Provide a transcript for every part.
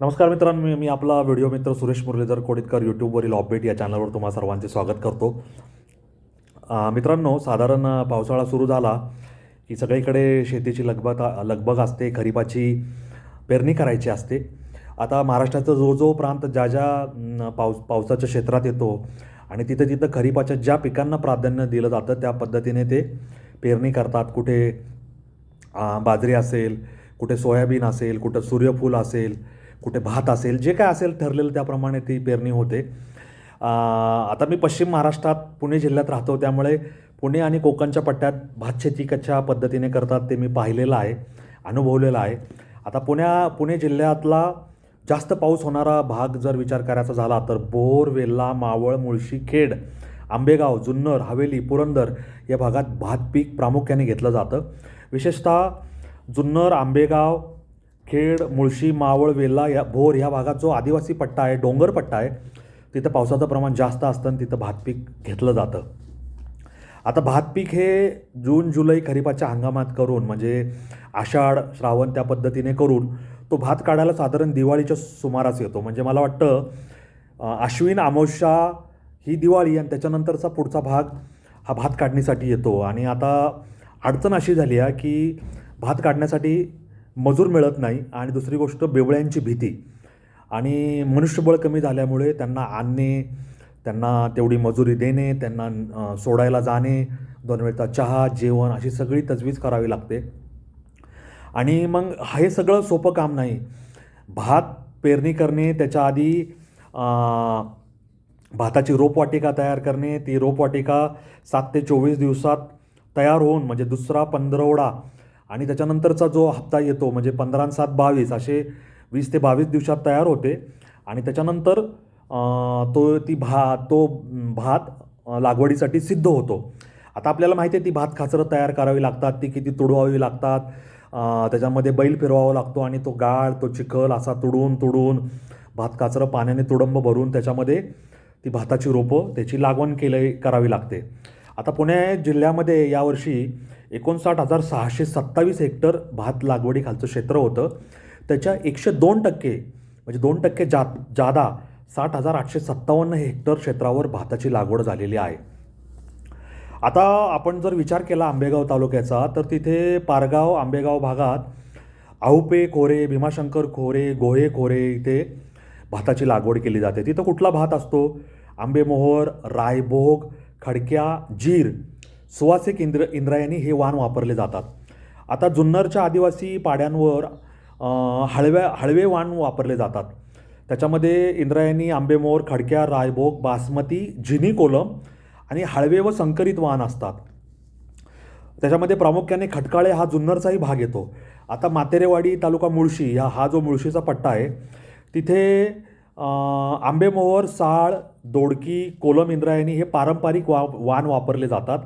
नमस्कार मित्रांनो मी मी आपला व्हिडिओ मित्र सुरेश मुरलीधर कोडितकर यूट्यूबवरील ऑपडेट या चॅनलवर तुम्हाला सर्वांचे स्वागत करतो. मित्रांनो साधारण पावसाळा सुरू झाला की सगळीकडे शेतीची लगबग लगबग असते खरीपाची पेरणी करायची असते. आता महाराष्ट्राचा जो जो प्रांत ज्या ज्या पाऊस पावसाच्या क्षेत्रात येतो आणि तिथं तिथं खरीपाच्या ज्या पिकांना प्राधान्य दिलं जातं त्या पद्धतीने ते पेरणी करतात. कुठे बाजरी असेल कुठे सोयाबीन असेल कुठं सूर्यफूल असेल कुठे भात असेल जे काय असेल ठरलेलं त्याप्रमाणे ती पेरणी होते. आता मी पश्चिम महाराष्ट्रात पुणे जिल्ह्यात राहतो त्यामुळे पुणे आणि कोकणच्या पट्ट्यात भात शेती कशा पद्धतीने करतात ते मी पाहिलेलं आहे अनुभवलेलं आहे. आता पुण्या पुणे जिल्ह्यातला जास्त पाऊस होणारा भाग जर विचार करायचा झाला तर बोर वेल्ला मावळ मुळशी खेड आंबेगाव जुन्नर हवेली पुरंदर या भागात भात पीक प्रामुख्याने घेतलं जातं. विशेषतः जुन्नर आंबेगाव खेड मुळशी मावळ वेल्ला या भोर ह्या भागात जो आदिवासी पट्टा आहे डोंगर पट्टा आहे तिथं पावसाचं प्रमाण जास्त असतं आणि तिथं भात पीक घेतलं जातं. आता भात पीक हे जून जुलै खरीपाच्या हंगामात करून म्हणजे आषाढ श्रावण त्या पद्धतीने करून तो भात काढायला साधारण दिवाळीच्या सुमारास येतो. म्हणजे मला वाटतं आश्विन आमोशा ही दिवाळी आणि त्याच्यानंतरचा पुढचा भाग हा भात काढणीसाठी येतो. आणि आता अडचण अशी झाली आहे की भात काढण्यासाठी मजूर मिळत नाही आणि दुसरी गोष्ट बेवळ्यांची भीती. आणि मनुष्यबळ कमी झाल्यामुळे त्यांना आणणे त्यांना तेवढी मजुरी देणे त्यांना सोडायला जाणे दोन वेळचा चहा जेवण अशी सगळी तजवीज करावी लागते. आणि मग हे सगळं सोपं काम नाही. भात पेरणी करणे त्याच्या आधी भाताची रोपवाटिका तयार करणे ती रोपवाटिका सात ते चोवीस दिवसात तयार होऊन म्हणजे दुसरा पंधरवडा आणि त्याच्यानंतरचा जो हप्ता येतो म्हणजे पंधरा सात बावीस असे वीस ते बावीस दिवसात तयार होते. आणि त्याच्यानंतर तो ती भा तो भात लागवडीसाठी सिद्ध होतो. आता आपल्याला माहिती आहे ती भात खाचरं तयार करावी लागतात ती किती तुडवावी लागतात. त्याच्यामध्ये बैल फिरवावा लागतो आणि तो गाळ तो चिखल असा तुडून तुडून भात काचरं पाण्याने तुडंब भरून त्याच्यामध्ये ती भाताची रोपं त्याची लागवण केले करावी लागते. आता पुणे जिल्ह्यामध्ये यावर्षी एकोणसाठ हजार सहाशे सत्तावीस हेक्टर भात लागवडीखालचं क्षेत्र होतं. त्याच्या एकशे दोन टक्के म्हणजे दोन टक्के जा जादा साठ हजार आठशे सत्तावन्न हेक्टर क्षेत्रावर भाताची लागवड झालेली आहे. आता आपण जर विचार केला आंबेगाव तालुक्याचा तर तिथे पारगाव आंबेगाव भागात आहुपे खोरे भीमाशंकर खोरे गोहे खोरे इथे भाताची लागवड केली जाते. तिथं कुठला भात असतो? आंबेमोहोर रायभोग खडक्या जीर सुवासिक इंद्र इंद्रायणी हे वाण वापरले जातात. आता जुन्नरच्या आदिवासी पाड्यांवर हळव्या हळवे वाण वापरले जातात. त्याच्यामध्ये इंद्रायणी आंबेमोर खडक्या रायभोग बासमती जिनी कोलम आणि हळवे व संकरित वाण असतात. त्याच्यामध्ये प्रामुख्याने खटकाळे हा जुन्नरचाही भाग येतो. आता मातेरेवाडी तालुका मुळशी ह्या हा जो मुळशीचा पट्टा आहे तिथे आंबेमोहर आंबेमोहोर साळ दोडकी कोलम इंद्रायणी हे पारंपरिक वा वाण वापरले जातात.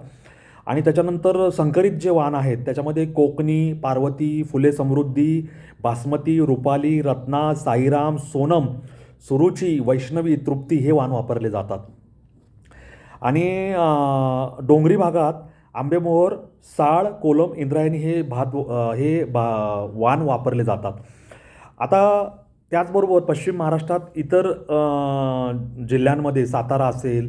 आणि त्याच्यानंतर संकरित जे वाण आहेत त्याच्यामध्ये कोकणी पार्वती फुले समृद्धी बासमती रुपाली रत्ना साईराम सोनम सुरुची वैष्णवी तृप्ती हे वाण वापरले जातात. आणि डोंगरी भागात आंबेमोहोर साळ कोलम इंद्रायणी हे भात हे बा वाण वापरले जातात. आता त्याचबरोबर पश्चिम महाराष्ट्रात इतर जिल्ह्यांमध्ये सातारा असेल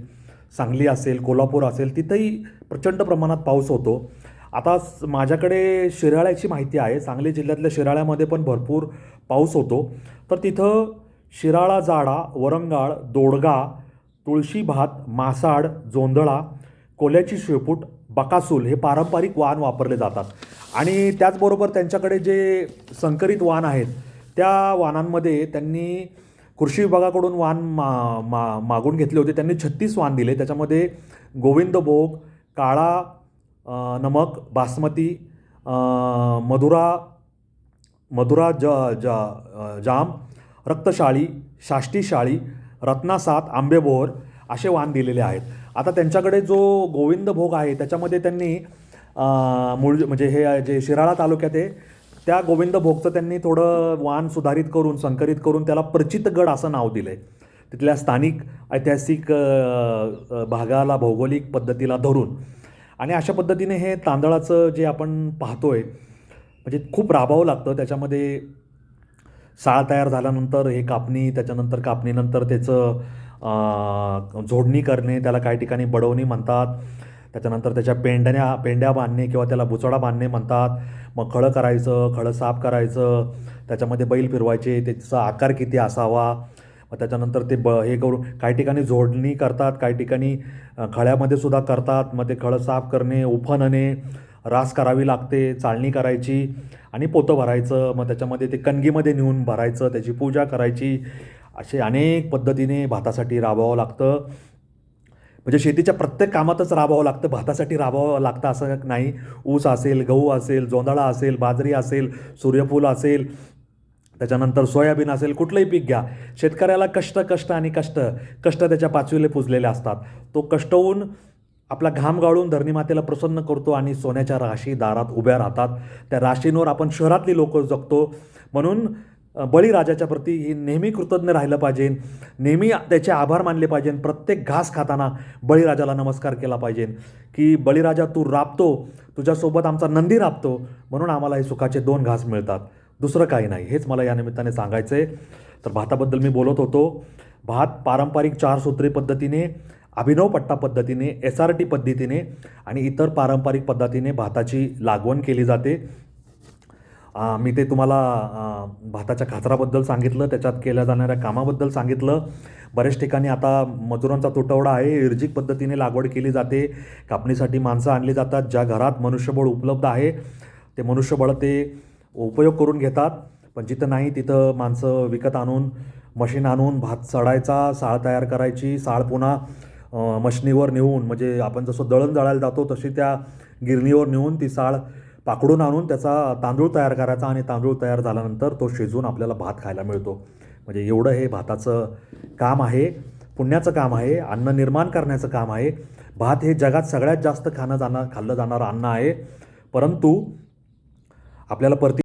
सांगली असेल कोल्हापूर असेल तिथंही प्रचंड प्रमाणात पाऊस होतो. आता स- माझ्याकडे शिराळ्याची माहिती आहे. सांगली जिल्ह्यातल्या शिराळ्यामध्ये पण भरपूर पाऊस होतो. तर तिथं शिराळा जाडा वरंगाळ दोडगा तुळशी भात मासाड जोंधळा कोल्याची शेपूट बकासूल हे पारंपरिक वाण वापरले जातात. आणि त्याचबरोबर त्यांच्याकडे जे संकरित वाण आहेत त्या वाणांमध्ये त्यांनी कृषी विभागाकडून वाण मा मा मागून घेतले होते. त्यांनी छत्तीस वाण दिले. त्याच्यामध्ये गोविंदभोग काळा नमक बासमती मधुरा मधुरा ज जा जाम रक्तशाळी शाष्टीशाळी रत्नासात आंबेबोर असे वाण दिलेले आहेत. आता त्यांच्याकडे जो गोविंद भोग आहे त्याच्यामध्ये त्यांनी मूळ म्हणजे हे जे शिराळा तालुक्यात आहे त्या गोविंद भोगचं त्यांनी थोडं वाण सुधारित करून संकरित करून त्याला प्रचितगड असं नाव दिलं आहे तिथल्या स्थानिक ऐतिहासिक भागाला भौगोलिक पद्धतीला धरून. आणि अशा पद्धतीने हे तांदळाचं जे आपण पाहतो आहे म्हणजे खूप राबावं लागतं. त्याच्यामध्ये साळ तयार झाल्यानंतर हे कापणी त्याच्यानंतर कापणीनंतर त्याचं झोडणी करणे त्याला काही ठिकाणी बडवणी म्हणतात. त्याच्यानंतर त्याच्या पेंड्या पेंड्या बांधणे किंवा त्याला बुचडा बांधणे म्हणतात. मग खळं करायचं खळं साफ करायचं. त्याच्यामध्ये बैल फिरवायचे त्याचा आकार किती असावा. मग त्याच्यानंतर ते ब हे करून काही ठिकाणी जोडणी करतात काही ठिकाणी खळ्यामध्ये सुद्धा करतात. मग ते खळं साफ करणे उफणणे रास करावी लागते चाळणी करायची आणि पोतं भरायचं. मग त्याच्यामध्ये ते कणगीमध्ये नेऊन भरायचं त्याची पूजा करायची. असे अनेक पद्धतीने भातासाठी राबवावं लागतं. म्हणजे शेतीच्या प्रत्येक कामातच राबावं लागतं. भातासाठी राबावं लागतं असं नाही. ऊस असेल गहू असेल जोंधळा असेल बाजरी असेल सूर्यफूल असेल त्याच्यानंतर सोयाबीन असेल कुठलंही पीक घ्या. शेतकऱ्याला कष्ट कष्ट आणि कष्ट कष्ट त्याच्या पाचवीले पुजलेले असतात. तो कष्ट होऊन आपला घाम गाळून धरणी मातेला प्रसन्न करतो आणि सोन्याच्या राशी दारात उभ्या राहतात. त्या राशींवर आपण शहरातली लोक जगतो. म्हणून बळीराजाच्या प्रती ही नेहमी कृतज्ञ राहिलं पाहिजे. नेहमी त्याचे आभार मानले पाहिजे. प्रत्येक घास खाताना बळीराजाला नमस्कार केला पाहिजे. की बळीराजा तू राबतो तुझ्यासोबत आमचा नंदी राबतो म्हणून आम्हाला हे सुखाचे दोन घास मिळतात. दुसरं काही नाही. हेच मला या निमित्ताने सांगायचं आहे तर भाताबद्दल मी बोलत होतो. भात पारंपरिक चार सूत्री पद्धतीने अभिनव पट्टा पद्धतीने एस आर टी पद्धतीने आणि इतर पारंपरिक पद्धतीने भाताची लागवण केली जाते. मी ते तुम्हाला भाताच्या खाचराबद्दल सांगितलं त्याच्यात केल्या जाणाऱ्या कामाबद्दल सांगितलं. बऱ्याच ठिकाणी आता मजुरांचा तुटवडा आहे इर्जिक पद्धतीने लागवड केली जाते कापणीसाठी माणसं आणली जातात ज्या घरात मनुष्यबळ उपलब्ध आहे ते मनुष्यबळ ते उपयोग करून घेतात. पण जिथं नाही तिथं माणसं विकत आणून मशीन आणून भात सडायचा साळ तयार करायची साळ पुन्हा मशिनीवर मशनीवर नेऊन म्हणजे आपण जसं दळण दळायला जातो तशी त्या गिरणीवर नेऊन ती साळ पाकडून आणून त्याचा तांदूळ तयार करायचा आणि तांदूळ तयार झाल्यानंतर तो शिजवून आपल्याला भात खायला मिळतो. म्हणजे एवढं हे भाताचं काम आहे पुण्याचं काम आहे अन्न निर्माण करण्याचं काम आहे. भात हे जगात सगळ्यात जास्त खाणं जाणार खाल्लं जाणारं अन्न आहे. परंतु आपल्याला परती